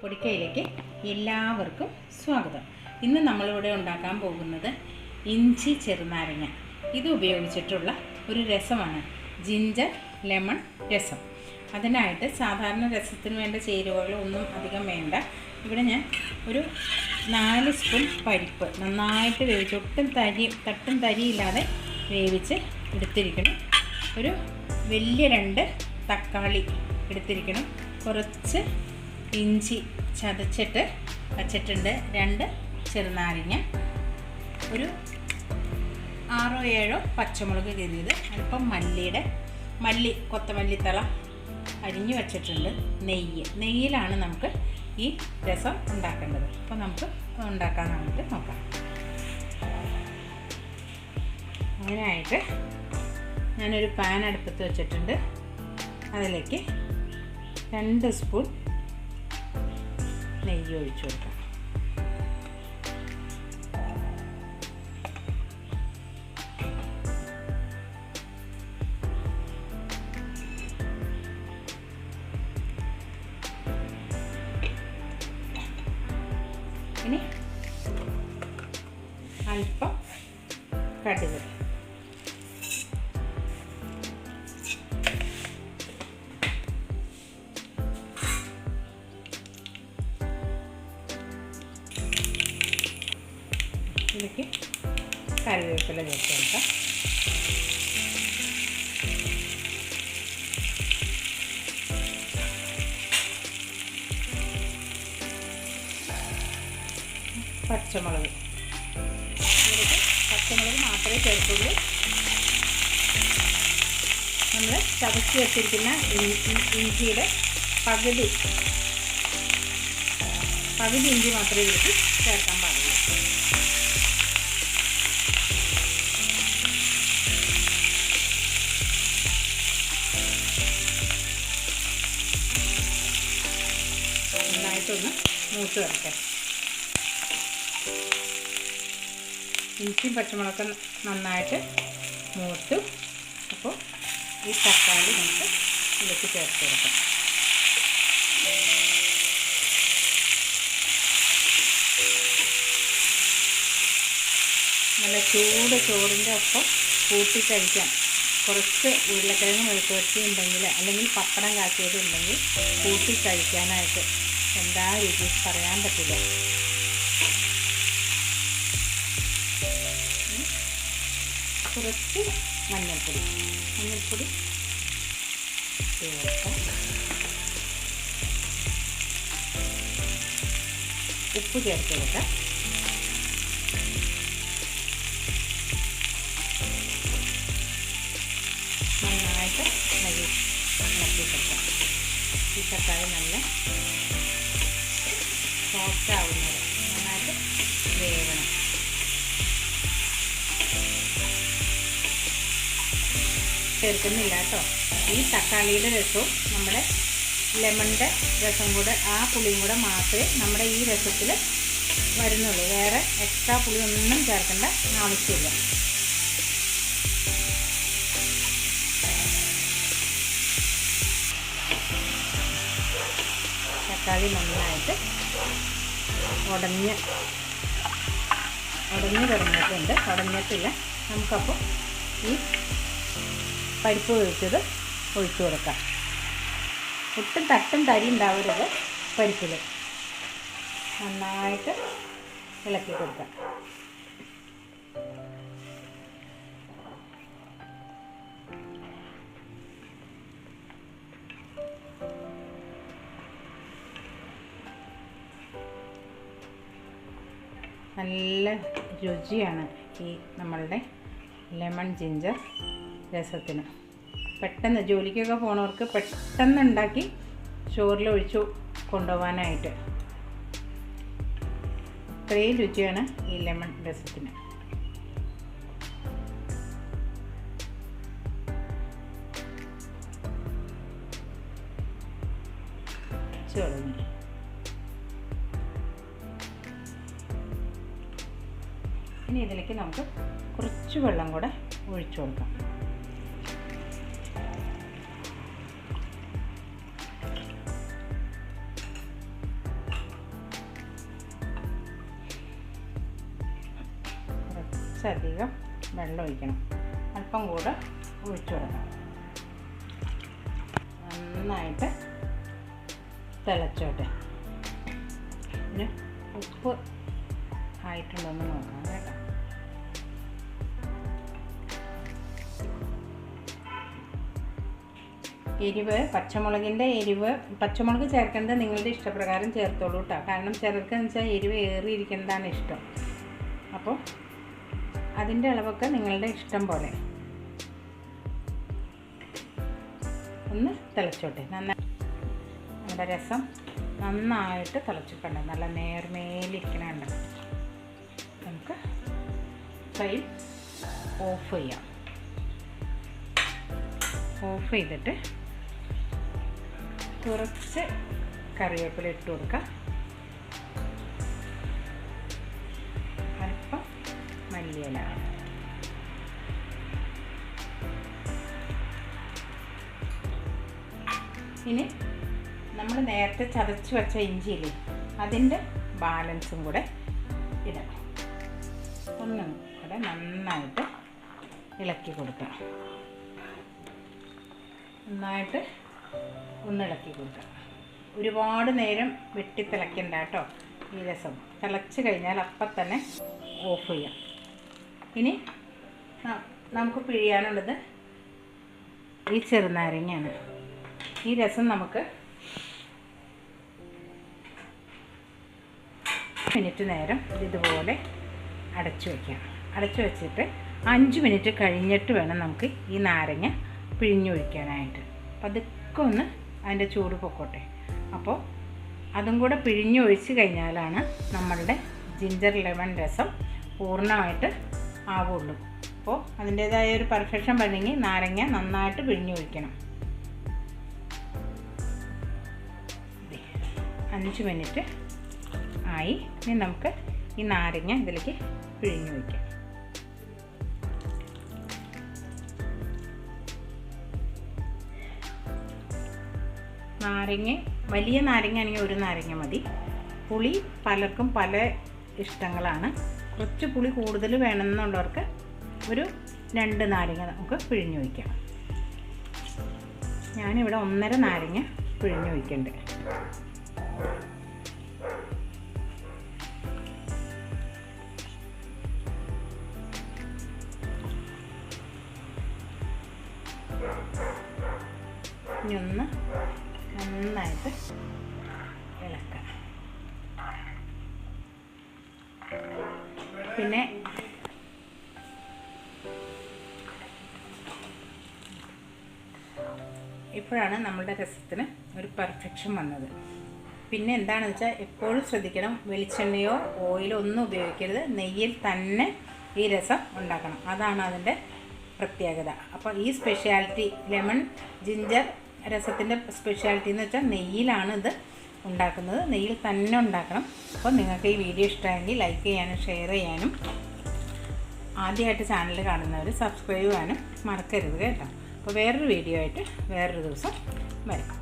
പൊടിക്കയിലേക്ക് എല്ലാവർക്കും സ്വാഗതം. ഇന്ന് നമ്മളിവിടെ ഉണ്ടാക്കാൻ പോകുന്നത് ഇഞ്ചി ചെറുനാരങ്ങ. ഇത് ഉപയോഗിച്ചിട്ടുള്ള ഒരു രസമാണ്. ജിഞ്ചർ ലെമൺ രസം. അതിനായിട്ട് സാധാരണ രസത്തിന് വേണ്ട ചേരുവകൾ ഒന്നും അധികം വേണ്ട. ഇവിടെ ഞാൻ ഒരു നാല് സ്പൂൺ പരിപ്പ് നന്നായിട്ട് വേവിച്ച് ഒട്ടും തരി തട്ടും തരിയില്ലാതെ വേവിച്ച് എടുത്തിരിക്കണം. ഒരു വലിയ രണ്ട് തക്കാളി എടുത്തിരിക്കണം. കുറച്ച് ഇഞ്ചി ചതച്ചിട്ട് വച്ചിട്ടുണ്ട് രണ്ട് ചെറുനാരങ്ങ. ഒരു ആറോ ഏഴോ പച്ചമുളക് കരുതിയത്. അല്പം മല്ലിയുടെ മല്ലി കൊത്തമല്ലിത്തള അരിഞ്ഞു വച്ചിട്ടുണ്ട് നെയ്യ്. നെയ്യിലാണ് നമുക്ക് ഈ രസം ഉണ്ടാക്കേണ്ടത്. അപ്പോൾ നമുക്ക് ഉണ്ടാക്കാൻ വേണ്ടിയിട്ട് നോക്കാം. അങ്ങനെയായിട്ട് ഞാനൊരു പാൻ അടുപ്പത്ത് വെച്ചിട്ടുണ്ട്. അതിലേക്ക് രണ്ട് സ്പൂൺ നെയ്യ് ഒഴിച്ചു കൊടുക്കാം അല്പം കടുക്. ഇതിലേക്ക് കറിവേപ്പില ചേർത്ത് കൊടുക്കാം. പച്ചമുളക്. പച്ചമുളക് മാത്രമേ ചേർക്കുള്ളൂ. നമ്മൾ ചതച്ച് വെച്ചിരിക്കുന്ന ഇഞ്ചിയുടെ പകുതി പകുതി ഇഞ്ചി മാത്രമേ ഇതിലേക്ക് ചേർക്കാൻ പാടുള്ളൂ. നന്നായിട്ടൊന്ന് മൂത്ത് വരട്ടെ ഇഞ്ചിയും പച്ചമുളകൊക്കെ നന്നായിട്ട് മൂത്തു അപ്പോൾ ഈ തക്കാളി നമുക്ക് ഇതിലേക്ക് ചേർത്ത് കൊടുക്കാം. നല്ല ചൂട് ചോറിന്റെ ഒപ്പം കൂട്ടി കഴിക്കാം. കുറച്ച് ഉരുളക്കിഴങ്ങ് മെഴുക്കുവരട്ടി ഉണ്ടെങ്കിൽ അല്ലെങ്കിൽ പപ്പടം കാച്ചിയത് ഉണ്ടെങ്കിൽ കൂട്ടി കഴിക്കാനായിട്ട് എന്താ രുചി പറയാൻ പറ്റില്ല. കുറച്ച് മഞ്ഞൾപ്പൊടി. മഞ്ഞൾപ്പൊടി. ചേർക്കാം ഉപ്പ് ചേർത്ത് നന്നായിട്ട് ഇളകി ഇളക്കി കൊടുക്കാം. ഈ തക്കാളി നല്ല സോഫ്റ്റ് ആവുന്നത്. നന്നായിട്ട് വേവണം. ചേർക്കുന്നില്ല കേട്ടോ. ഈ തക്കാളിയുടെ രസവും നമ്മുടെ ലെമണിന്റെ രസം കൂടെ ആ പുളിയും കൂടെ മാത്രമേ നമ്മുടെ ഈ രസത്തിൽ വരുന്നുള്ളൂ. വേറെ എക്സ്ട്രാ പുളി ഒന്നും ചേർക്കേണ്ട ആവശ്യമില്ല. തക്കാളി നന്നായിട്ട് ഉടഞ്ഞ് ഉടഞ്ഞ് തുടങ്ങിയിട്ടുണ്ട് ഉടഞ്ഞിട്ടില്ല നമുക്കപ്പോൾ ഈ പരിപ്പ് ഒഴിച്ചത് ഒഴിച്ചു കൊടുക്കാം. ഒട്ടും തട്ടും തരി ഉണ്ടാവരുത് പരിപ്പിൽ നന്നായിട്ട് ഇളക്കി കൊടുക്കാം. നല്ല രുചിയാണ് ഈ നമ്മളുടെ ലെമൺ ജിഞ്ചർ രസത്തിന്. പെട്ടെന്ന് ജോലിക്കൊക്കെ പോണവർക്ക് പെട്ടെന്ന് ഉണ്ടാക്കി ചോറിൽ ഒഴിച്ചു കൊണ്ടുപോകാനായിട്ട്. ഇത്രയും രുചിയാണ് ഈ ലെമൺ രസത്തിന്. തുടങ്ങി ഇനി ഇതിലേക്ക് നമുക്ക് കുറച്ച് വെള്ളം കൂടെ ഒഴിച്ചു കൊടുക്കാം. കുറച്ചധികം വെള്ളം ഒഴിക്കണം. അല്പം കൂടെ ഒഴിച്ചു കൊടുക്കണം നന്നായിട്ട് തിളച്ചോട്ടെ. പിന്നെ ഉപ്പ് ആയിട്ടുണ്ടോ എന്ന് നോക്കാം. കേട്ടോ എരിവ് പച്ചമുളകിന്റെ എരിവ്. പച്ചമുളക് ചേർക്കേണ്ടത് നിങ്ങളുടെ ഇഷ്ടപ്രകാരം ചേർത്തോളൂ കേട്ടോ കാരണം ചിലർക്കെന്ന് വെച്ചാൽ എരിവ് ഏറിയിരിക്കേണ്ടതാണ് ഇഷ്ടം. അപ്പോൾ അതിന്റെ അളവൊക്കെ നിങ്ങളുടെ ഇഷ്ടം പോലെ. ഒന്ന് തിളച്ചോട്ടെ. നന്നായി നമ്മുടെ രസം നന്നായിട്ട് തിളച്ചിട്ടുണ്ട്. നല്ല നേർമേലിരിക്കണുണ്ട്. നമുക്ക് ഫ്ലെയിം ഓഫ് ചെയ്യാം. ഓഫ് ചെയ്തിട്ട് കുറച്ച് കറിവേപ്പില ഇട്ട് കൊടുക്കുക അല്പം മല്ലിയില. ഇനി നമ്മൾ നേരത്തെ ചതച്ച് വെച്ച ഇഞ്ചിയില്ലേ അതിന്റെ ബാലൻസും കൂടെ ഇടണം. ഒന്നും കൂടെ നന്നായിട്ട് ഇളക്കി കൊടുക്കണം. നന്നായിട്ട് ഒന്ന് ഇളക്കി കൊടുക്കുക ഒരുപാട് നേരം വെട്ടി തിളയ്ക്കണ്ട കേട്ടോ ഈ രസം. തിളച്ച് കഴിഞ്ഞാൽ അപ്പം തന്നെ ഓഫ് ചെയ്യാം. ഇനി നമുക്ക് പിഴിയാനുള്ളത് ഈ ചെറുനാരങ്ങയാണ്. ഈ രസം നമുക്ക് മിനിറ്റ് നേരം ഇതുപോലെ അടച്ചു വയ്ക്കാം. അടച്ചു വെച്ചിട്ട് അഞ്ച് മിനിറ്റ് കഴിഞ്ഞിട്ട് വേണം നമുക്ക് ഈ നാരങ്ങ പിഴിഞ്ഞൊഴിക്കാനായിട്ട്. പതുക്കെ ഒന്ന് അതിന്റെ ചൂട് പൊക്കോട്ടെ. അപ്പോൾ അതും കൂടെ പിഴിഞ്ഞൊഴിച്ച് കഴിഞ്ഞാലാണ് നമ്മളുടെ ജിഞ്ചർ ലെമൺ രസം പൂർണമായിട്ട് ആവുള്ളൂ. അപ്പോൾ അതിന്റേതായ ഒരു പെർഫെക്ഷൻ വരണമെങ്കിൽ നാരങ്ങ നന്നായിട്ട് പിഴിഞ്ഞൊഴിക്കണം. ഒഴിക്കണം അഞ്ച് മിനിറ്റ് ആയി. ഇനി നമുക്ക് ഈ നാരങ്ങ ഇതിലേക്ക് പിഴിഞ്ഞു വയ്ക്കാം നാരങ്ങ വലിയ നാരങ്ങ ആണെങ്കിൽ ഒരു നാരങ്ങ മതി. പുളി പലർക്കും പല ഇഷ്ടങ്ങളാണ്. കുറച്ച് പുളി കൂടുതൽ വേണമെന്നുള്ളവർക്ക് ഒരു രണ്ട് നാരങ്ങ നമുക്ക് പിഴിഞ്ഞു വയ്ക്കാം ഞാനിവിടെ ഒന്നര നാരങ്ങ പിഴിഞ്ഞു വയ്ക്കുന്നുണ്ട് ഇനി ഒന്ന് നന്നായിട്ട് ഇളക്കാം പിന്നെ ഇപ്പോഴാണ് നമ്മുടെ രസത്തിന് ഒരു പെർഫെക്ഷൻ വന്നത്. പിന്നെ എന്താണെന്ന് വെച്ചാൽ എപ്പോഴും ശ്രദ്ധിക്കണം വെളിച്ചെണ്ണയോ ഓയിലോ ഒന്നും ഉപയോഗിക്കരുത്. നെയ്യിൽ തന്നെ ഈ രസം ഉണ്ടാക്കണം. അതാണ് അതിന്റെ പ്രത്യേകത. അപ്പോൾ ഈ സ്പെഷ്യാലിറ്റി ലെമൺ ജിഞ്ചർ രസത്തിന്റെ സ്പെഷ്യാലിറ്റി എന്ന് വെച്ചാൽ നെയ്യിലാണ് ഇത് ഉണ്ടാക്കുന്നത്. നെയ്യിൽ തന്നെ ഉണ്ടാക്കണം. അപ്പോൾ നിങ്ങൾക്ക് ഈ വീഡിയോ ഇഷ്ടമായെങ്കിൽ ലൈക്ക് ചെയ്യാനും ഷെയർ ചെയ്യാനും ആദ്യമായിട്ട് ചാനൽ കാണുന്നവർ സബ്സ്ക്രൈബ് ചെയ്യാനും മറക്കരുത് കേട്ടോ. അപ്പോൾ വേറൊരു വീഡിയോ ആയിട്ട് വേറൊരു ദിവസം വരാം.